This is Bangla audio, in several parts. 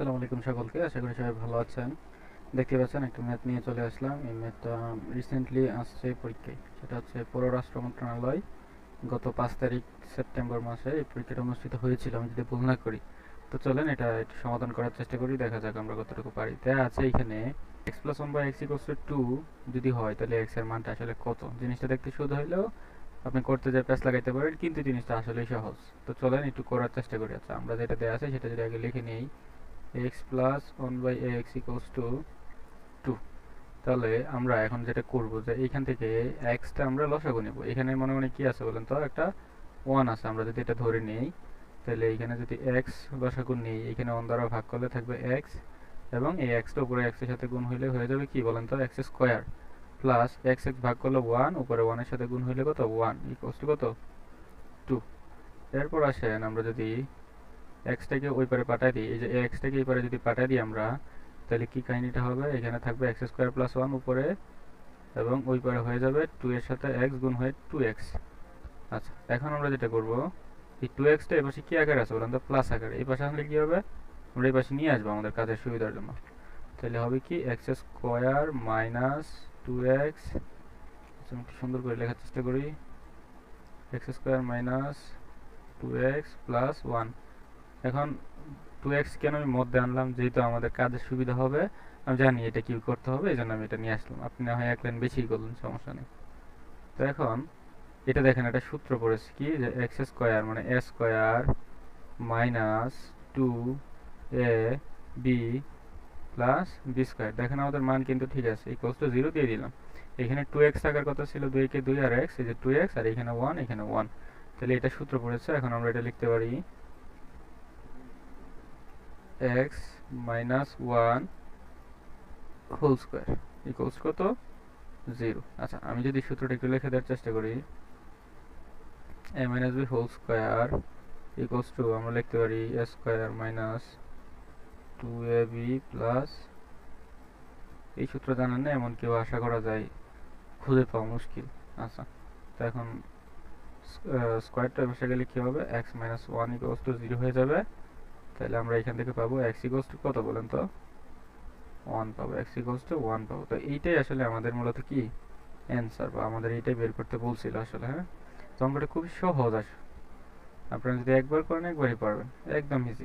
আসসালামু আলাইকুম সকলকে। আশা করি সবাই ভালো আছেন। দেখতে পাচ্ছেন, একটা ম্যাথ নিয়ে চলে আসলাম। এই ম্যাথটা রিসেন্টলি আসছে পরীক্ষায়। সেটা হচ্ছে পররাষ্ট্র মন্ত্রণালয়। গত পাঁচ তারিখ সেপ্টেম্বর মাসে এই পরীক্ষাটা অনুষ্ঠিত হয়েছিল, আমি যদি ভুল না করি। তো চলেন, এটা একটু সমাধান করার চেষ্টা করি, দেখা যাক আমরা কতটুকু পারি। তাই আছে এখানে x plus one by x equals two যদি হয়, তাহলে এক্সের মানটা আসলে কত? জিনিসটা দেখতে শুধু হইলেও আপনি করতে যে প্যাস লাগাইতে পারেন, কিন্তু জিনিসটা আসলেই সহজ। তো চলেন, একটু করার চেষ্টা করি। আচ্ছা আমরা যেটা দেওয়া আছে, সেটা যদি আগে লিখে নিই x plus one by x equals to two তাহলে আমরা এখন যেটা করব যে এইখান থেকে এক্সটা আমরা লসাগু নেব। এখানে মনে মনে কি আছে বলেন তো? একটা ওয়ান আছে। আমরা যদি এটা ধরে নিই, তাহলে এখানে যদি এক্স লসাগু নেই, এখানে ওয়ান দ্বারা ভাগ করলে থাকবে এক্স এবং এই এক্সটা উপরে এক্সের সাথে গুণ হইলে হয়ে যাবে কি বলেন তো? X square plus x x ভাগ করলে ওয়ান উপরে ওয়ানের সাথে গুণ হইলে কত? ওয়ান ইকোয়ালস টু কত? টু এরপর আসেন আমরা যদি এক্সটাকে ওই পারে পাঠাই দিই। এই যে এক্সটাকে এই পারে যদি পাঠাই দিই আমরা, তাহলে কি কাহিনিটা হবে? এখানে থাকবে এক্স স্কোয়ার প্লাস ওয়ান উপরে এবং ওই পারে হয়ে যাবে টু এর সাথে এক্স গুণ হয়ে টু এক্স আচ্ছা এখন আমরা যেটা করব, এই টু এক্সটা এই পাশে কি আকারে আছে বলেন তো? প্লাস আকারে। এই পাশে আনলে কি হবে? আমরা এই পাশে নিয়ে আসব আমাদের কাজের সুবিধার জন্য। তাহলে হবে কি x square minus two x একটু সুন্দর করে লেখার চেষ্টা করি। X square minus two x plus one এখন টু এক্স কেন আমি মধ্যে আনলাম? যেহেতু আমাদের কাজের সুবিধা হবে, আমি জানি এটা কি করতে হবে, এই জন্য আমি এটা নিয়ে আসলাম। আপনি না হয় এক লাইন বেশি করলেন, সমস্যা নেই। তো এখন এটা দেখেন, একটা সূত্র পড়েছে কি? যে এক্স স্কোয়ার মানে a square minus two a b plus b square দেখেন আমাদের মান কিন্তু ঠিক আছে ইকুয়ালস টু জিরো দিয়ে দিলাম। এখানে টু এক্স থাকার কথা ছিল দুই কে দুই আর এক্স এই যে টু এক্স আর এখানে ওয়ান এখানে ওয়ান তাহলে এটা সূত্র পড়েছে, এখন আমরা এটা লিখতে পারি x minus one whole square equals কত? জিরো আচ্ছা আমি যদি সূত্রটা একটু লিখে দেওয়ার চেষ্টা করি a minus b whole square equals to আমরা লিখতে পারি a square minus two a b plus এই সূত্র জানেন না এমন কেউ আশা করা যায়, খুঁজে পাওয়া মুশকিল। আচ্ছা তো এখন স্কোয়ারটা বসে গেলে কী হবে? X minus one equals to zero হয়ে যাবে। তাহলে আমরা এখান থেকে পাবো এক্স ইকোস টু কত বলেন তো? ওয়ান পাবো এক্স ইকোস টু ওয়ান পাবো। তো এইটাই আসলে আমাদের মূলত কি? অ্যান্সার বা আমাদের এইটাই বের করতে বলছিল আসলে হ্যাঁ? তো অঙ্কটা খুবই সহজ আস আপনারা যদি একবার করেন, একবারই পারবেন। একদম ইজি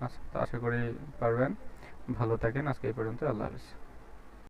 আচ্ছা আশা করি পারবেন। ভালো থাকেন। আজকে এই পর্যন্ত আল্লাহ হাফিজ।